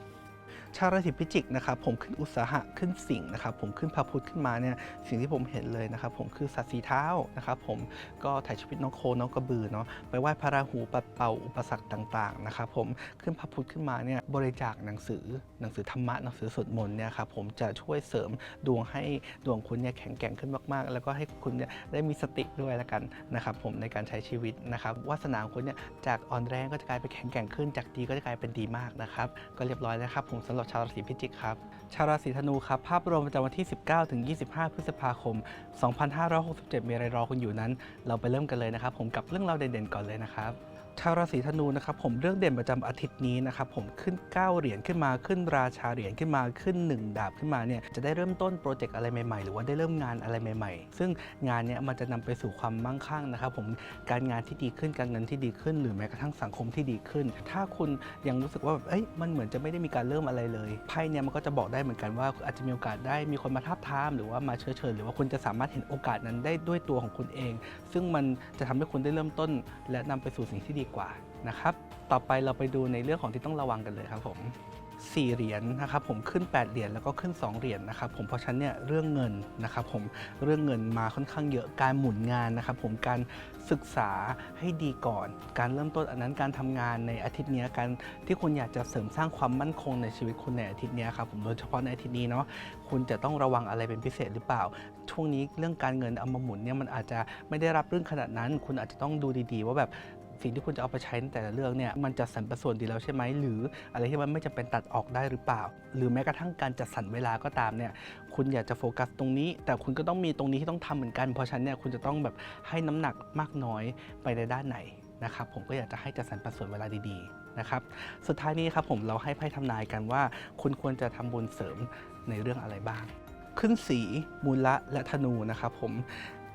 ชาวราศีพิจิกนะครับผมขึ้นอุตสาหะขึ้นสิ่งนะครับผมขึ้นพระพุธขึ้นมาเนี่ยสิ่งที่ผมเห็นเลยนะครับผมคือสัตว์สีเท้านะครับผมก็ถ่ายชีวิตน้องโคน้องกระบือเนาะไปไหว้พระราหูปัดเป่าอุปสรรคต่างๆนะครับผมขึ้นพระพุธขึ้นมาเนี่ยบริจาคหนังสือหนังสือธรรมะหนังสือสวดมนต์เนี่ยครับผมจะช่วยเสริมดวงให้ดวงคุณเนี่ยแข็งแกร่งขึ้นมากๆ แล้วก็ให้คุณเนี่ยได้มีสติด้วยละกันนะครับผมในการใช้ชีวิตนะครับวาสนาของคุณเนี่ยจากอ่อนแรงก็จะกลายเป็นแข็งแกร่งขึ้น จากดีก็จะกลายเป็นดีมากนะครับก็เรียบร้อยแล้วครับผมสำหรับชาวราศีพิจิกครับ ชาวราศีธนูครับ ภาพรวมประจำวันที่ 19 ถึง 25 พฤษภาคม 2567 มีอะไรรอคุณอยู่นั้น เราไปเริ่มกันเลยนะครับ ผมกับเรื่องราวเด่นๆก่อนเลยนะครับ ชาวราศีธนูนะครับผมเรื่องเด่นประจำอาทิตย์นี้นะครับผมขึ้น 9 เหรียญขึ้นมาขึ้นราชาเหรียญขึ้นมาขึ้น 1 ดาบขึ้นมาเนี่ยจะได้เริ่มต้นโปรเจกต์อะไรใหม่ๆ หรือว่าได้เริ่มงานอะไรใหม่ๆ ซึ่งงานเนี้ยมันจะนำไปสู่ความมั่งคั่งนะครับผมการงานที่ดีขึ้นการเงินที่ดีขึ้น หรือแม้กระทั่งสังคมที่ดีขึ้น ถ้าคุณยังรู้สึกว่าแบบเอ้ยมันเหมือนจะไม่ได้มีการเริ่มอะไรเลยไพ่เนี่ยมันก็จะบอกได้เหมือนกันว่าอาจจะมีโอกาสได้มีคนมาทับทาม หรือว่ามาเชื้อเชิญหรือว่าคุณจะสามารถเห็นโอกาสนั้นได้ด้วยตัวของคุณเอง ซึ่งมันจะทำให้คุณได้เริ่มต้น และนำไปสู่สิ่งที่ดีกว่านะครับต่อไปเราไปดูในเรื่องของที่ต้องระวังกันเลยครับผม4เหรียญนะครับผมขึ้น 8 เหรียญแล้วก็ขึ้น 2 เหรียญนะครับผมเพราะฉะนั้นเนี่ยเรื่องเงินนะครับผมเรื่องเงินมาค่อนข้างเยอะการหมุนงานนะครับผมการ ศึกษาให้ดีก่อน การเริ่มต้นอันนั้นการทำงานในอาทิตย์นี้การที่คุณอยากจะเสริมสร้างความมั่นคงในชีวิตคุณในอาทิตย์นี้ครับผมโดยเฉพาะในอาทิตย์นี้เนาะคุณจะต้องระวังอะไรเป็นพิเศษหรือเปล่า ช่วงนี้เรื่องการเงินเอามาหมุนเนี่ยมันอาจจะไม่ได้รับเรื่องขนาดนั้น คุณอาจจะต้องดูดีๆ ว่าแบบ สิ่งที่คุณจะเอาไปใช้ในแต่ละเรื่องเนี่ยมันจะสรรประส่วนดีแล้วใช่ไหมหรือ อะไรที่มันไม่จำเป็นตัดออกได้หรือเปล่า หรือแม้กระทั่งการจัดสรรเวลาก็ตามเนี่ยคุณอยากจะโฟกัสตรงนี้ แต่คุณก็ต้องมีตรงนี้ที่ต้องทำเหมือนกัน เพราะฉะนั้นเนี่ยคุณจะต้องแบบให้น้ำหนักมากน้อยไปในด้านไหนนะครับผมก็อยากจะให้จัดสรรปันส่วนเวลาดีๆนะครับสุดท้ายนี้ครับผมเราให้ไพ่ทำนายกันว่า คุณควรจะทำบุญเสริมในเรื่องอะไรบ้าง ขึ้นสีมูลละและธนูนะครับผม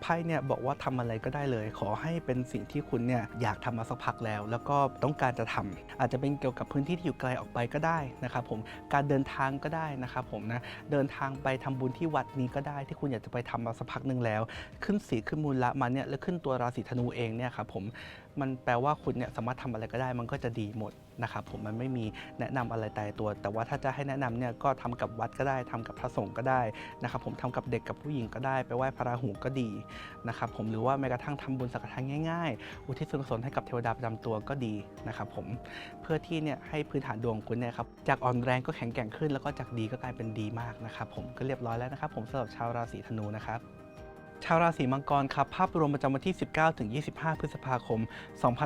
ไพ่เนี่ยบอกว่าทำอะไรก็ได้เลย ขอให้เป็นสิ่งที่คุณเนี่ยอยากทำมาสักพักแล้ว แล้วก็ต้องการจะทำอาจจะเป็นเกี่ยวกับพื้นที่ที่อยู่ไกลออกไปก็ได้นะครับผมการเดินทางก็ได้นะครับผมนะเดินทางไปทำบุญที่วัดนี้ก็ได้ที่คุณอยากจะไปทำมาสักพักหนึ่งแล้ว ขึ้นสีขึ้นมูลละมาเนี่ยแล้วขึ้นตัวราศีธนูเองเนี่ยครับผม มันแปลว่าคุณเนี่ยสามารถทำอะไรก็ได้ มันก็จะดีหมดนะครับผมมันไม่มีแนะนำอะไรตายตัว แต่ว่าถ้าจะให้แนะนำเนี่ยก็ทำกับวัดก็ได้ทำกับพระสงฆ์ก็ได้นะครับผมทำกับเด็กกับผู้หญิงก็ได้ ไปไหว้พระราหูก็ดีนะครับผมหรือว่าแม้กระทั่งทำบุญสังฆทานง่ายๆ อุทิศส่วนกุศลให้กับเทวดาประจำตัวก็ดีนะครับผมเพื่อที่เนี่ยให้พื้นฐานดวงคุณเนี่ยครับจากอ่อนแรงก็แข็งแกร่งขึ้น แล้วก็จากดีก็กลายเป็นดีมากนะครับผมก็เรียบร้อยแล้วนะครับผมสำหรับชาวราศีธนูนะครับ ชาวราศีมังกรครับ ภาพรวมประจำวันที่ 19 ถึง 25 พฤษภาคม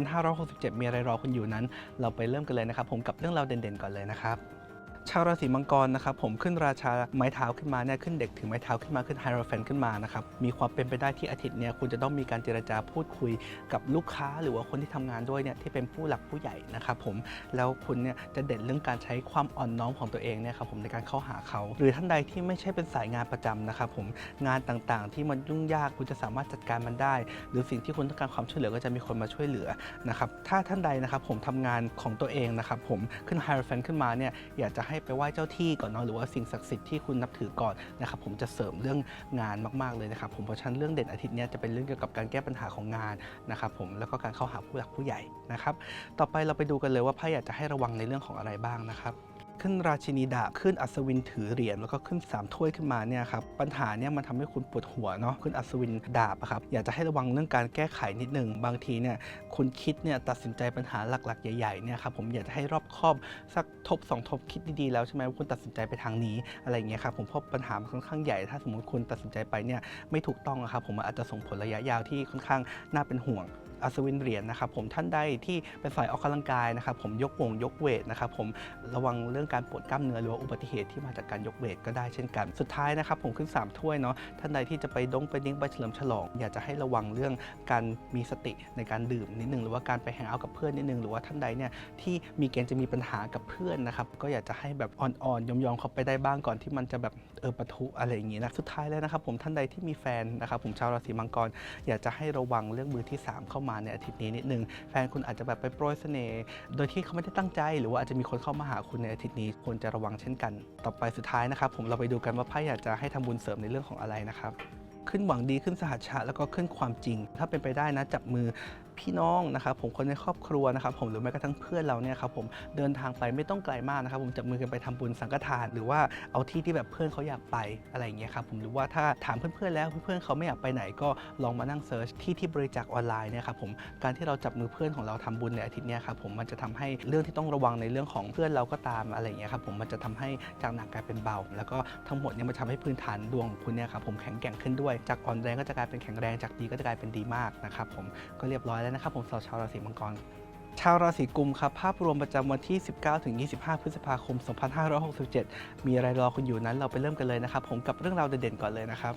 2567 มีอะไรรอคุณอยู่นั้น เราไปเริ่มกันเลยนะครับ ผมกับเรื่องราวเด่นๆ ก่อนเลยนะครับ ชาวราศีมังกรนะครับผมขึ้นราชาไม้เท้าขึ้นมาเนี่ยขึ้นเด็กถือไม้เท้าขึ้นมาขึ้นไฮโรแฟนขึ้นมานะครับมีความเป็นไปได้ที่อาทิตย์เนี่ยคุณจะต้องมีการเจรจาพูดคุยกับลูกค้าหรือว่าคนที่ทำงานด้วยเนี่ยที่เป็นผู้หลักผู้ใหญ่นะครับผมแล้วคุณเนี่ยจะเด่นเรื่องการใช้ความอ่อนน้อมของตัวเองเนี่ยครับผมในการเข้าหาเขา หรือท่านใดที่ไม่ใช่เป็นสายงานประจำนะครับผมงานต่างๆ ที่มันยุ่งยากคุณจะสามารถจัดการมันได้ หรือสิ่งที่คุณต้องการความช่วยเหลือก็จะมีคนมาช่วยเหลือนะครับถ้าท่านใดนะครับผมทำงานของตัวเองนะครับผมขึ้นไฮโรแฟนขึ้นมาเนี่ยอยากจะให้ไปไหว้เจ้าที่ก่อนเนาะหรือว่าสิ่งศักดิ์สิทธิ์ที่คุณนับถือก่อนนะครับผมจะเสริมเรื่องงานมากๆเลยนะครับผมเพราะฉะนั้นเรื่องเด่นอาทิตย์นี้จะเป็นเรื่องเกี่ยวกับการแก้ปัญหาของงานนะครับผมแล้วก็การเข้าหาผู้หลักผู้ใหญ่นะครับต่อไปเราไปดูกันเลยว่าไพ่อยากจะให้ระวังในเรื่องของอะไรบ้างนะครับ ขึ้นราชินีดาบขึ้นอัศวินถือเหรียญแล้วก็ขึ้น 3 ถ้วยขึ้นมาเนี่ยครับปัญหาเนี่ยมันทำให้คุณปวดหัวเนาะขึ้นอัศวินดาบครับอยากจะให้ระวังเรื่องการแก้ไขนิดหนึ่งบางทีเนี่ยคุณคิดเนี่ยตัดสินใจปัญหาหลักๆ ใหญ่ๆเนี่ยครับผมอยากจะให้รอบคอบสักทบสองทบคิดดีๆแล้วใช่ไหมว่าคุณตัดสินใจไปทางนี้อะไรเงี้ยครับผมเพราะปัญหามันค่อนข้างใหญ่ ถ้าสมมติคุณตัดสินใจไปเนี่ยไม่ถูกต้องครับผมอาจจะส่งผลระยะยาวที่ค่อนข้างน่าเป็นห่วง อัศวินเหรียญนะครับผมท่านใดที่เป็นฝ่ายออกกำลังกายนะครับผมยกวงยกเวทนะครับผมระวังเรื่องการปวดกล้ามเนื้อหรือว่าอุบัติเหตุที่มาจากการยกเวทก็ได้เช่นกัน สุดท้ายนะครับผมขึ้น 3 ถ้วยเนาะท่านใดที่จะไปดงไปดิ้งไปเฉลิมฉลอง อยากจะให้ระวังเรื่องการมีสติในการดื่มนิดนึงหรือว่าการไปแฮงเอาท์กับเพื่อนนิดนึงหรือว่าท่านใดเนี่ยที่มีเกณฑ์จะมีปัญหากับเพื่อนนะครับก็อยากจะให้แบบอ่อนๆยอมๆเขาไปได้บ้างก่อนที่มันจะแบบเออปะทุอะไรอย่างงี้นะสุดท้ายแล้วนะครับผมท่านใดที่มีแฟนนะครับผมชาวราศีมังกร อยากจะให้ระวังเรื่องมือที่ 3 เข้ามาในอาทิตย์นี้นิดนึง แฟนคุณอาจจะแบบไปโปรยเสน่ห์โดยที่เขาไม่ได้ตั้งใจ หรือว่าอาจจะมีคนเข้ามาหาคุณในอาทิตย์นี้ควรจะระวังเช่นกัน ต่อไปสุดท้ายนะครับผมเราไปดูกันว่าไพ่อยากจะให้ทำบุญเสริมในเรื่องของอะไรนะครับขึ้นหวังดีขึ้นสหัชชะแล้วก็ขึ้นความจริง ถ้าเป็นไปได้นะจับมือ พี่น้องนะครับผมคนในครอบครัวนะครับผมหรือแม้กระทั่งเพื่อนเราเนี่ยครับผมเดินทางไปไม่ต้องไกลมากนะครับผมจับมือกันไปทำบุญสังฆทาน หรือว่าเอาที่ที่แบบเพื่อนเขาอยากไปอะไรอย่างเงี้ยครับผมหรือว่าถ้าถามเพื่อนๆแล้วเพื่อนๆเขาไม่อยากไปไหนก็ลองมานั่งเซิร์ชที่ที่บริจาคออนไลน์เนี่ยครับผมการที่เราจับมือเพื่อนของเราทำบุญในอาทิตย์เนี้ยครับผมมันจะทำให้เรื่องที่ต้องระวังในเรื่องของเพื่อนเราก็ตามอะไรอย่างเงี้ยครับผมมันจะทำให้จากหนักกลายเป็นเบา แล้วก็ทั้งหมดเนี่ยมันทำให้พื้นฐานดวงของคุณเนี่ยครับผมแข็งแกร่งขึ้นด้วย จากอ่อนแรงก็จะกลายเป็นแข็งแรงจากดีก็จะกลายเป็นดีมากนะครับผมก็เรียบร้อยแล้วนะครับผมสำหรับชาวราศีมังกร ชาวราศีกุมครับภาพรวมประจำวันที่ 19-25 พฤษภาคม 2567 มีอะไรรอคุณอยู่นั้นเราไปเริ่มกันเลยนะครับผมกับเรื่องราวเด่นๆก่อนเลยนะครับ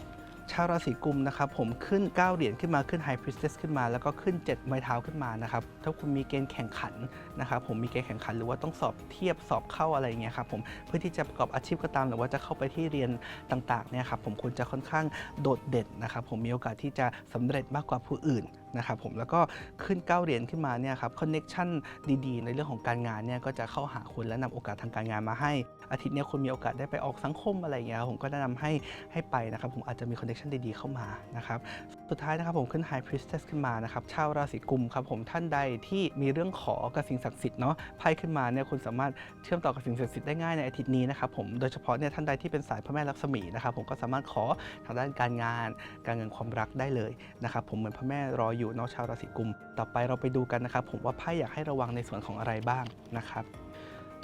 ชาวราศีกุมนะครับผมขึ้น 9 เหรียญขึ้นมาขึ้นไฮพริสเตสขึ้นมา แล้วก็ขึ้น 7 ไม้เท้าขึ้นมานะครับถ้าคุณมีเกณฑ์แข่งขันนะครับผมมีเกณฑ์แข่งขันหรือว่าต้องสอบเทียบสอบเข้าอะไรอย่างเงี้ยครับผมเพื่อที่จะประกอบอาชีพก็ตาม หรือว่าจะเข้าไปที่เรียนต่างๆเนี่ยครับผมควรจะค่อนข้างโดดเด่นนะครับผมมีโอกาสที่จะสำเร็จมากกว่าผู้อื่น นะครับผมแล้วก็ขึ้น9เหรียญขึ้นมาเนี่ยครับคอนเน็ชันดีๆ ในเรื่องของการงานเนี่ยก็จะเข้าหาคุณและนำโอกาสทางการงานมาให้ อาทิตย์เนี้ยคุณมีโอกาสได้ไปออกสังคมอะไรอย่างเงี้ยผมก็แนะนำให้ให้ไปนะครับผมอาจจะมีคอนเน็ชันดีๆเข้ามานะครับสุดท้ายนะครับผมขึ้น High Priestess ขึ้นมานะครับชาวราศีกุมครับผมท่านใดที่มีเรื่องขอกับสิ่งศักดิ์สิทธิ์เนาะไพ่ขึ้นมาเนี่ยคุณสามารถเชื่อมต่อกับสิ่งศักดิ์สิทธิ์ได้ง่ายในอาทิตย์นี้นะครับผมโดยเฉพาะเนี่ยท่านใดที่เป็นสายพระแม่ลักษมีนะครับผมก็สามารถขอทางด้านการงาน การเงินความรักได้เลยนะครับผมเหมือนพระแม่รออยเนาะชาวราศีกุม ต่อไปเราไปดูกันนะครับ ผมว่าไพ่อยากให้ระวังในส่วนของอะไรบ้างนะครับ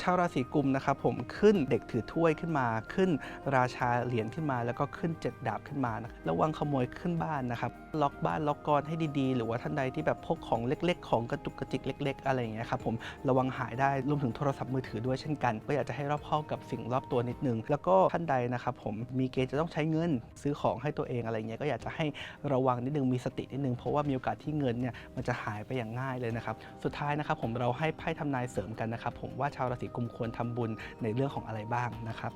ชาวราศีกุมนะครับผมขึ้นเด็กถือถ้วยขึ้นมาขึ้น ราชาเหรียญขึ้นมา แล้วก็ขึ้นเจ็ดดาบขึ้นมานะระวังขโมยขึ้นบ้านนะครับล็อกบ้านล็อกกรให้ดีๆ หรือว่าท่านใดที่แบบพกของเล็ก ๆ ของกระจุกกระจิกเล็ก ๆ อะไรอย่างเงี้ยครับผมระวังหายได้รวมถึงโทรศัพท์มือถือด้วยเช่นกัน ก็อยากจะให้รอบคอบกับสิ่งรอบตัวนิดนึง แล้วก็ท่านใดนะครับผมมีเกณฑ์จะต้องใช้เงินซื้อของให้ตัวเองอะไรเงี้ยก็อยากจะให้ระวังนิดนึงมีสตินิดนึงเพราะว่ามีโอกาสที่เงินเนี่ยมันจะหายไปอย่างง่ายเลยนะครับสุดท้ายนะครับผมเราให้ไพ่ทำนายเสริมกันนะครับผมว่าชาวราศีกุมควรทำบุญในเรื่องของอะไรบ้างนะครับ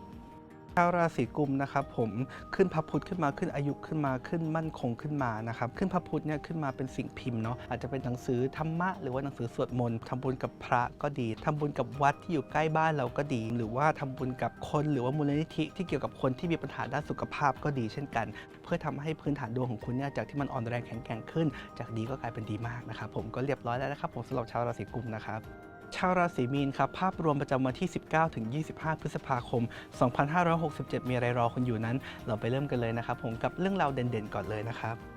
ชาวราศีกุมนะครับผมขึ้นพระพุธขึ้นมาขึ้นอายุขึ้นมาขึ้นมั่นคงขึ้นมานะครับขึ้นพระพุธเนี่ยขึ้นมาเป็นสิ่งพิมพ์เนาะอาจจะเป็นหนังสือธรรมะหรือว่าหนังสือสวดมนต์ทำบุญกับพระก็ดีทำบุญกับวัดที่อยู่ใกล้บ้านเราก็ดี หรือว่าทำบุญกับคนหรือว่ามูลนิธิที่เกี่ยวกับคนที่มีปัญหาด้านสุขภาพก็ดีเช่นกัน เพื่อทำให้พื้นฐานดวงของคุณเนี่ยจากที่มันอ่อนแรงแข็งแกร่งขึ้น จากดีก็กลายเป็นดีมากนะครับผมก็เรียบร้อยแล้วนะครับผมสำหรับชาวราศีกุมนะครับ ชาวราศีมีนครับภาพรวมประจำวันที่ 19 ถึง 25 พฤษภาคม 2567 มีอะไรรอคุณอยู่นั้น เราไปเริ่มกันเลยนะครับผมกับเรื่องราวเด่นๆ ก่อนเลยนะครับ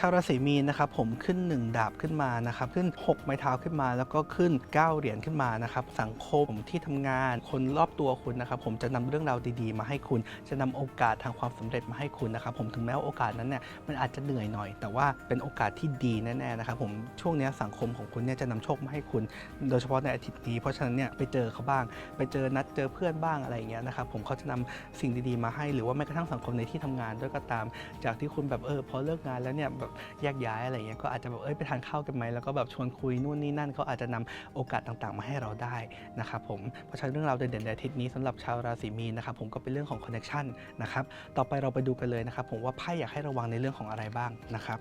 ชาวราศีมีนนะครับผมขึ้น 1 ดาบขึ้นมานะครับขึ้น 6 ไม้เท้าขึ้นมา แล้วก็ขึ้น 9 เหรียญขึ้นมานะครับสังคมที่ทำงานคนรอบตัวคุณนะครับผมจะนำเรื่องราวดีๆ มาให้คุณ จะนำโอกาสทางความสำเร็จมาให้คุณนะครับผมถึงแม้ว่าโอกาสนั้นเนี่ยมันอาจจะเหนื่อยหน่อย แต่ว่าเป็นโอกาสที่ดีแน่ๆนะครับผมช่วงนี้สังคมของคุณเนี่ยจะนำโชคมาให้คุณ โดยเฉพาะในอาทิตย์นี้เพราะฉะนั้นเนี่ยไปเจอเขาบ้าง ไปเจอนัดเจอเพื่อนบ้างอะไรอย่างเงี้ยนะครับผมเขาจะนำสิ่งดีๆมาให้หรือว่าแม้กระทั่งสังคมในที่ทำงานด้วยก็ตาม จากที่คุณแบบเออพอเลิกงานแล้วเนี่ยแบบแยกย้ายอะไรเงี้ยก็อาจจะแบบเอ้ยไปทานข้าวกันไหมแล้วก็แบบชวนคุยนู่นนี่นั่นเขาอาจจะนำโอกาสต่างๆ มาให้เราได้นะครับผมเพราะฉะนั้นเรื่องราวเด่นๆในอาทิตย์นี้สำหรับชาวราศีมีนนะครับผมก็เป็นเรื่องของคอนเน c t ชันนะครับต่อไปเราไปดูกันเลยนะครับผมว่าไพ่อยากให้ระวังในเรื่องของอะไรบ้างนะครับ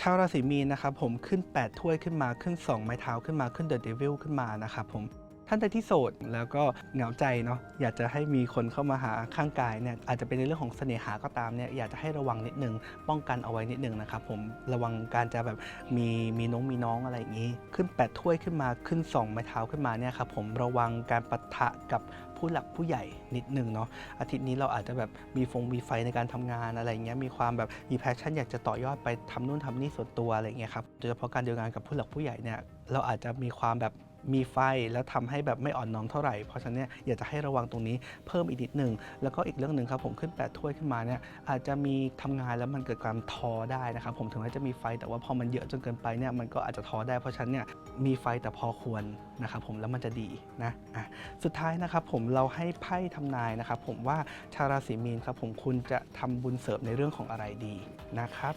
ชาวราศีมีนนะครับผมขึ้น 8 ถ้วยขึ้นมาขึ้น 2 ไม้เท้าขึ้นมาขึ้นเดอะเดวิลขึ้นมานะครับผม ท่านใดที่โสดแล้วก็เหงาใจเนาะอยากจะให้มีคนเข้ามาหาข้างกายเนี่ยอาจจะเป็นในเรื่องของเสน่หาก็ตามเนี่ยอยากจะให้ระวังนิดนึงป้องกันเอาไว้นิดนึงนะครับผมระวังการจะแบบมีมีน้องมีน้องอะไรอย่างนี้ ขึ้น8ถ้วยขึ้นมาขึ้น2ไม้เท้าขึ้นมาเนี่ยครับผมระวังการปะทะกับผู้หลักผู้ใหญ่นิดนึงเนาะอาทิตย์นี้เราอาจจะแบบมีฟงมีไฟในการทำงานอะไรเงี้ยมีความแบบมีแพชชั่นอยากจะต่อยอดไปทำนู่นทำนี่ส่วนตัวอะไรเงี้ยครับโดยเฉพาะการเดียวงานกับผู้หลักผู้ใหญ่เนี่ยเราอาจจะมีความแบบ มีไฟแล้วทำให้แบบไม่อ่อนน้อมเท่าไหร่เพราะฉะนั้นเนี่ยอยากจะให้ระวังตรงนี้เพิ่มอีกนิดหนึ่งแล้วก็อีกเรื่องหนึ่งครับผมขึ้น 8 ถ้วยขึ้นมาเนี่ยอาจจะมีทำงานแล้วมันเกิดความท้อได้นะครับผมถึงแม้จะมีไฟแต่ว่าพอมันเยอะจนเกินไปเนี่ยมันก็อาจจะท้อได้เพราะฉะนั้นเนี่ยมีไฟแต่พอควรนะครับผมแล้วมันจะดีนะอะสุดท้ายนะครับผมเราให้ไพ่ทำนายนะครับผมว่าชาวราศีมีนครับผมคุณจะทำบุญเสริมในเรื่องของอะไรดีนะครับ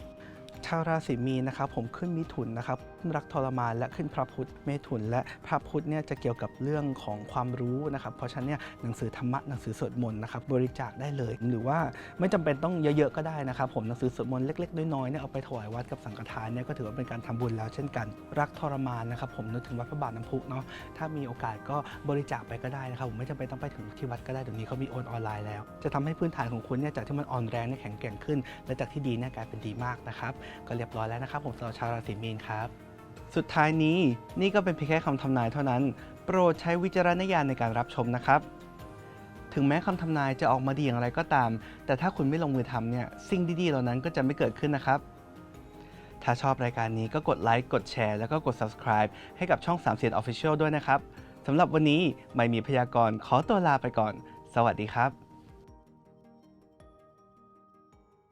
ชาวราศีมีนนะครับผมขึ้นมิถุนนะครับรักทรมานและขึ้นพระพุธเมถุน และพระพุธเนี่ยจะเกี่ยวกับเรื่องของความรู้นะครับ เพราะฉะนั้นเนี่ยหนังสือธรรมะหนังสือสวดมนต์นะครับบริจาคได้เลย หรือว่าไม่จำเป็นต้องเยอะๆก็ได้นะครับ ผมหนังสือสวดมนต์เล็กๆน้อยๆเนี่ยเอาไปถวายวัดกับสังฆทานเนี่ยก็ถือว่าเป็นการทำบุญแล้วเช่นกัน รักทรมานนะครับผมนึกถึงวัดพระบาทน้ำพุเนาะถ้ามีโอกาสก็บริจาคไปก็ได้นะครับผมไม่จำเป็นต้องไปถึงที่วัดก็ได้เดี๋ยวนี้เขามีโอนออนไลน์แล้ว จะทำให้พื้นฐานของคุณเนี่ยจากที่มันอ่อนแรงเนี่ยแข็งแกร่งขึ้น และจากที่ดีเนี่ยกลายเป็นดีมากนะครับก็เรียบร้อยแล้วนะครับ ผมสำหรับชาวราศีมีนครับ สุดท้ายนี้นี่ก็เป็นเพียงแค่คำทำนายเท่านั้น โปรดใช้วิจารณญาณในการรับชมนะครับ ถึงแม้คำทำนายจะออกมาดีอย่างไรก็ตาม แต่ถ้าคุณไม่ลงมือทำเนี่ยสิ่งดีๆเหล่านั้นก็จะไม่เกิดขึ้นนะครับถ้าชอบรายการนี้ก็กดไลค์ กดแชร์ แล้วก็กด subscribe ให้กับช่อง 3 เสียน Official ด้วยนะครับ สำหรับวันนี้ไม่มีพยากรณ์ขอตัวลาไปก่อน สวัสดีครับ